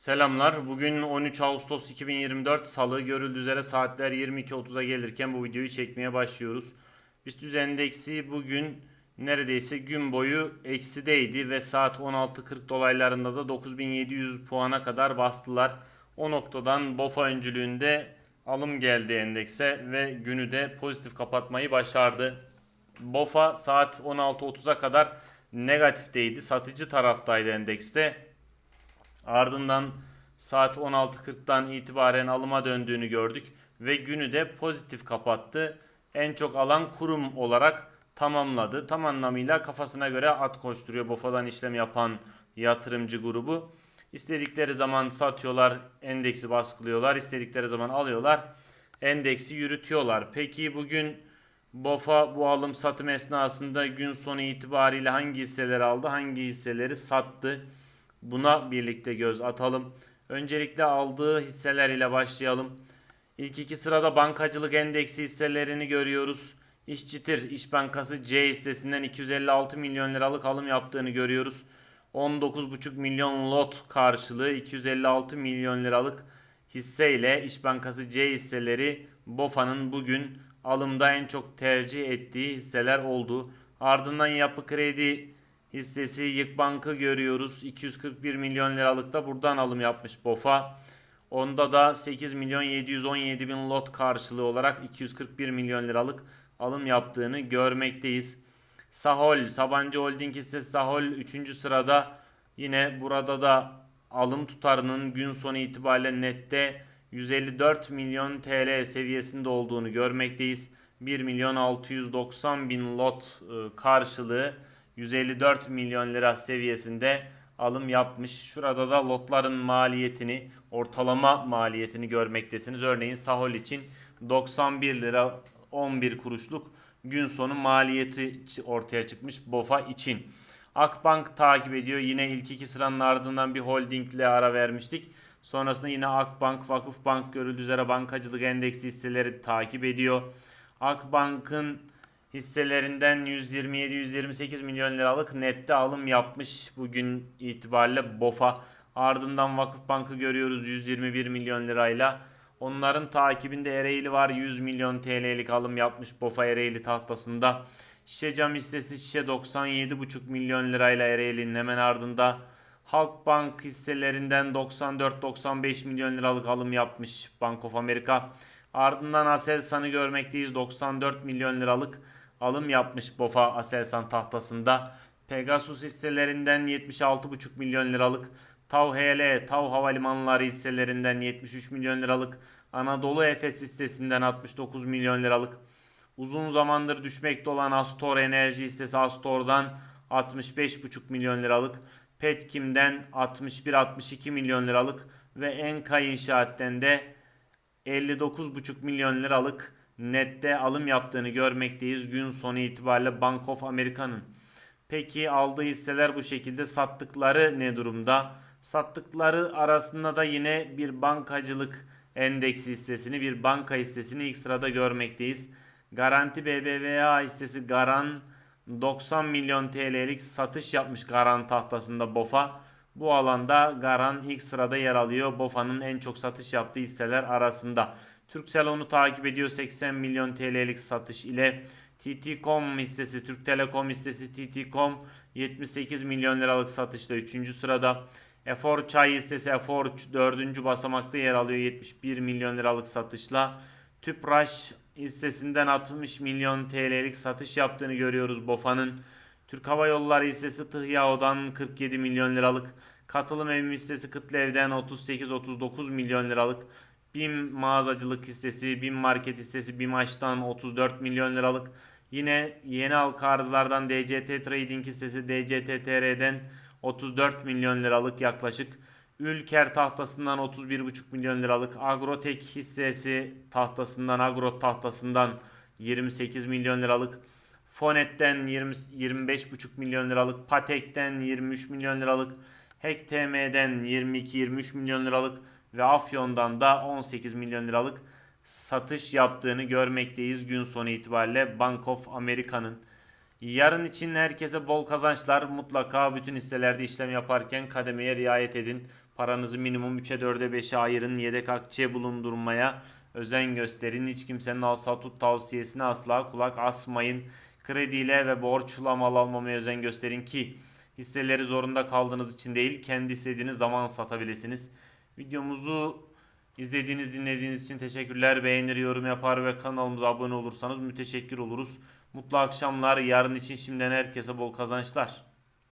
Selamlar. Bugün 13 Ağustos 2024 Salı görüldüğü üzere saatler 22.30'a gelirken bu videoyu çekmeye başlıyoruz. BIST endeksi bugün neredeyse gün boyu eksideydi ve saat 16.40 dolaylarında da 9700 puana kadar bastılar. O noktadan BOFA öncülüğünde alım geldi endekse ve günü de pozitif kapatmayı başardı. BOFA saat 16.30'a kadar negatifteydi. Satıcı taraftaydı endekste. Ardından saat 16.40'dan itibaren alıma döndüğünü gördük ve günü de pozitif kapattı. En çok alan kurum olarak tamamladı. Tam anlamıyla kafasına göre at koşturuyor BOFA'dan işlem yapan yatırımcı grubu. İstedikleri zaman satıyorlar, endeksi baskılıyorlar. istedikleri zaman alıyorlar, endeksi yürütüyorlar. Peki bugün BOFA bu alım satım esnasında gün sonu itibariyle hangi hisseleri aldı, hangi hisseleri sattı? Buna birlikte göz atalım. Öncelikle aldığı hisseler ile başlayalım. İlk iki sırada bankacılık endeksi hisselerini görüyoruz. İşçitir İş Bankası C hissesinden 256 milyon liralık alım yaptığını görüyoruz. 19,5 milyon lot karşılığı 256 milyon liralık hisseyle İş Bankası C hisseleri BOFA'nın bugün alımda en çok tercih ettiği hisseler oldu. Ardından Yapı Kredi hissesi Yık Bank'ı görüyoruz. 241 milyon liralıkta buradan alım yapmış BOFA. Onda da 8 milyon 717 bin lot karşılığı olarak 241 milyon liralık alım yaptığını görmekteyiz. Sahol, Sabancı Holding hissesi Sahol 3. sırada. Yine burada da alım tutarının gün sonu itibariyle nette 154 milyon TL seviyesinde olduğunu görmekteyiz. 1 milyon 690 bin lot e, karşılığı 154 milyon lira seviyesinde alım yapmış. Şurada da lotların maliyetini, ortalama maliyetini görmektesiniz. Örneğin Sahol için 91 lira 11 kuruşluk gün sonu maliyeti ortaya çıkmış BOFA için. Akbank takip ediyor. Yine ilk iki sıranın ardından bir holdingle ara vermiştik. Sonrasında yine Akbank, Vakıfbank görüldüğü üzere bankacılık endeksi hisseleri takip ediyor. Akbank'ın hisselerinden 127-128 milyon liralık nette alım yapmış bugün itibariyle BOFA. Ardından Vakıfbank'ı görüyoruz 121 milyon lirayla. Onların takibinde Ereğli var 100 milyon TL'lik alım yapmış BOFA Ereğli tahtasında. Şişe cam hissesi şişe 97,5 milyon lirayla Ereğli'nin hemen ardında. Halkbank hisselerinden 94-95 milyon liralık alım yapmış Bank of America. Ardından Aselsan'ı görmekteyiz 94 milyon liralık alım yapmış BOFA Aselsan tahtasında. Pegasus hisselerinden 76,5 milyon liralık, Tav HL, Tav Havalimanları hisselerinden 73 milyon liralık, Anadolu Efes hissesinden 69 milyon liralık, uzun zamandır düşmekte olan Astor Enerji hissesi Astor'dan 65,5 milyon liralık, Petkim'den 61-62 milyon liralık ve Enkay İnşaat'ten de 59,5 milyon liralık nette alım yaptığını görmekteyiz gün sonu itibariyle Bank of America'nın. Peki aldığı hisseler bu şekilde sattıkları ne durumda? Sattıkları arasında da yine bir bankacılık endeksi hissesini bir banka hissesini ilk sırada görmekteyiz. Garanti BBVA hissesi Garan 90 milyon TL'lik satış yapmış Garan tahtasında BOFA. Bu alanda Garan ilk sırada yer alıyor. BOFA'nın en çok satış yaptığı hisseler arasında. Turkcell onu takip ediyor 80 milyon TL'lik satış ile. TT.com hissesi, Türk Telekom hissesi TT.com 78 milyon liralık satışla 3. sırada. Efor Çay hissesi Efor 4. basamakta yer alıyor 71 milyon liralık satışla. Tüpraş hissesinden 60 milyon TL'lik satış yaptığını görüyoruz BOFA'nın. Türk Hava Yolları hissesi Tıhyao'dan 47 milyon liralık. Katılım evi hissesi Kıtlev'den 38-39 milyon liralık. BİM mağazacılık hissesi, BİM market hissesi BİMAŞ'tan 34 milyon liralık. Yine yeni halka arzlardan DCT Trading hissesi DCTTR'den 34 milyon liralık yaklaşık. Ülker tahtasından 31,5 milyon liralık. Agrotek hissesi tahtasından, Agro tahtasından 28 milyon liralık. Fonet'ten 20, 25,5 milyon liralık. Patek'ten 23 milyon liralık. HekTM'den 22-23 milyon liralık ve Afyon'dan da 18 milyon liralık satış yaptığını görmekteyiz gün sonu itibariyle Bank of America'nın. Yarın için herkese bol kazançlar. Mutlaka bütün hisselerde işlem yaparken kademeye riayet edin. Paranızı minimum 3'e 4'e 5'e ayırın. Yedek akçe bulundurmaya özen gösterin. Hiç kimsenin al tut tavsiyesine asla kulak asmayın. Krediyle ve borçla mal almamaya özen gösterin ki hisseleri zorunda kaldığınız için değil kendi istediğiniz zaman satabilirsiniz. Videomuzu izlediğiniz dinlediğiniz için teşekkürler. Beğenir yorum yapar ve kanalımıza abone olursanız müteşekkir oluruz. Mutlu akşamlar. Yarın için şimdiden herkese bol kazançlar.